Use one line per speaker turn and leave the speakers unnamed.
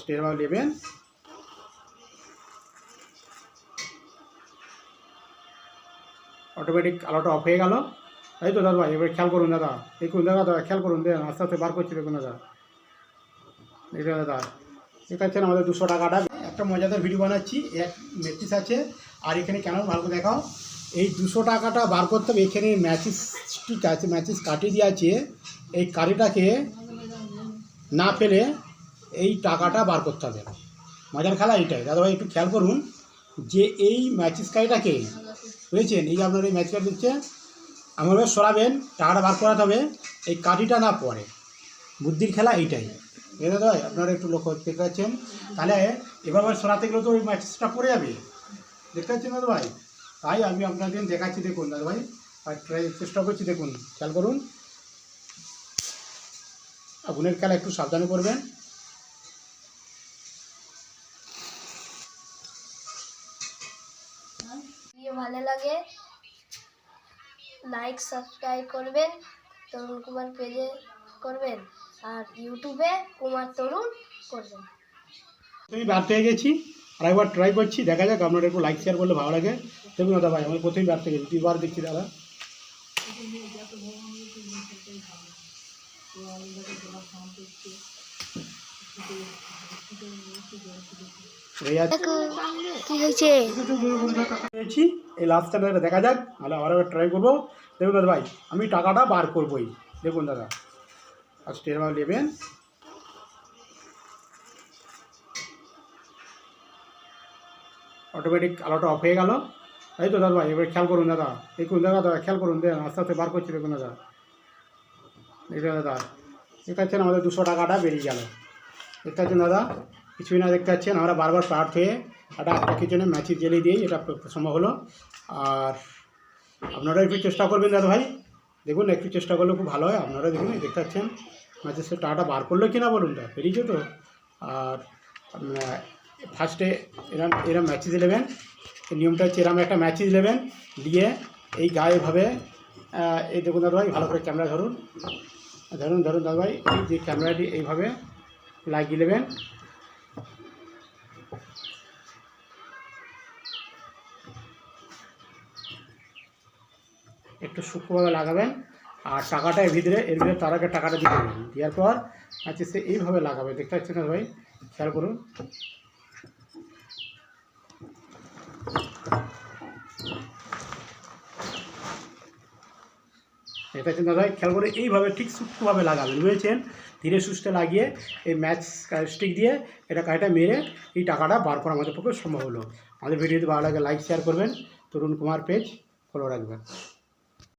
Stair বার নেবেন automatic আলোটা off হয়ে গেল। তাই তো দাদা, এবার খেয়াল করুন দাদা। দেখুন দাদা দাদা? খেয়াল করুন দেখুন আস্তে আস্তে বার করছি দেখুন দাদা। দেখুন দাদা এটা হচ্ছে আমাদের দুশো টাকাটা। একটা মজাদার ভিডিও বানাচ্ছি, এক মেট্রিস আছে। আর এখানে কেন ভালো করে দেখাও? এই দুশো টাকাটা বার করতে হবে। এখানে ম্যাচিস স্টিক আছে ম্যাচিস কাটি দিয়ে আছে। এই কারিটাকে না ফেলে এই টাকাটা বার করতে হবে। মজার খেলা এইটাই। দাদাভাই, একটু খেয়াল করুন যে এই ম্যাচিস কারিটাকে বুঝেছেন? এই যে আপনার এই ম্যাচ কার্ড দিচ্ছে এমনভাবে সরাবেন, টাকাটা বার করাতে হবে, এই কাঠিটা না পড়ে বুদ্ধির খেলা এইটাই। এই দাদা ভাই আপনারা একটু লক্ষ্য দেখতে পাচ্ছেন। তাহলে এবার সরাতে গেলে তো ওই ম্যাচটা পড়ে যাবে। দেখতে পাচ্ছেন দাদা ভাই তাই আমি আপনাদের দেখাচ্ছি, দেখুন দাদা ভাই আর ট্রাই চেষ্টা করছি, দেখুন, খেয়াল করুন। আগুনের খেলা একটু সাবধানে করবেন।
ভিডিও ভালো লাগে লাইক সাবস্ক্রাইব করবেন তরুণ কুমার পেজে করবেন আর ইউটিউবে কুমার তরুণ করবেন।
আমি ব্যর্থ হয়ে গেছি আর একবার ট্রাই করছি দেখা যাক আপনারা একটু লাইক শেয়ার করলে ভালো লাগে। দেখুন দাদা ভাই আমি প্রথমেই ব্যর্থ হয়ে গেছি দুইবার দেখছি দাদা। এই আছে
কি হয়েছে?
পেয়েছি। এই লাস্ট দেখা যাক তাহলে আবার ট্রাই করব। দেখুন দাদা ভাই আমি টাকাটা বার করবোই। দেখুন দাদা আর স্টেয়ার নেবেন। অটোমেটিক আলোটা অফ হয়ে গেল। এই তো দাদা ভাই এবার খেয়াল করুন দাদা। দেখুন দাদা দাদা খেয়াল করুন দেখুন আস্তে আস্তে বার করছি দেখুন দাদা। দেখুন দাদা দেখতে পাচ্ছেন আমাদের দুশো টাকাটা বেরিয়ে গেল। দেখতে পাচ্ছেন দাদা কিছুই না দেখতে পাচ্ছেন। আমরা বারবার পার্ট হয়ে একটা একটা কিচেনে ম্যাচি জেলে দিয়েই এটা সম্ভব হলো। আর আপনারা একটু চেষ্টা করবেন দাদা ভাই। দেখুন, একটু চেষ্টা করলে খুব ভালো হয়। আপনারা দেখুন দেখতে পাচ্ছেন। ম্যাচের সে টাকাটা বার করল কি না বলুন তো, বেরিয়েছে তো। আর ফার্স্টে এরম এরম ম্যাচিস নেবেন নিয়মটা হচ্ছে এরম একটা ম্যাচিস নেবেন দিয়ে এই গায়ে গায়েভাবে এই দেখুন দাদা ভাই, ভালো করে ক্যামেরা ধরুন। ধরুন ধরুন দাদা ভাই, এই যে ক্যামেরাটি এইভাবে লাগিয়ে নেবেন। একটু সূক্ষ্মভাবে লাগাবেন আর টাকাটা এর ভিতরে এর ভিতরে তার আগে টাকাটা দিয়ে দেবেন দেওয়ার পর আচ্ছা সে এইভাবে লাগাবে, দেখতে পাচ্ছেন না ভাই? খেয়াল করুন। এটা হচ্ছে দাদা খেয়াল করে এইভাবে ঠিক সূক্ষ্মভাবে লাগাবেন, বুঝেছেন? ধীরে সুস্থে লাগিয়ে এই ম্যাচ স্টিক দিয়ে এটা কাজটা মেরে এই টাকাটা বার করা আমাদের পক্ষে সম্ভব হলো। আমাদের ভিডিওটি ভালো লাগে, লাইক, শেয়ার করবেন। তরুণ কুমার পেজ ফলো রাখবেন।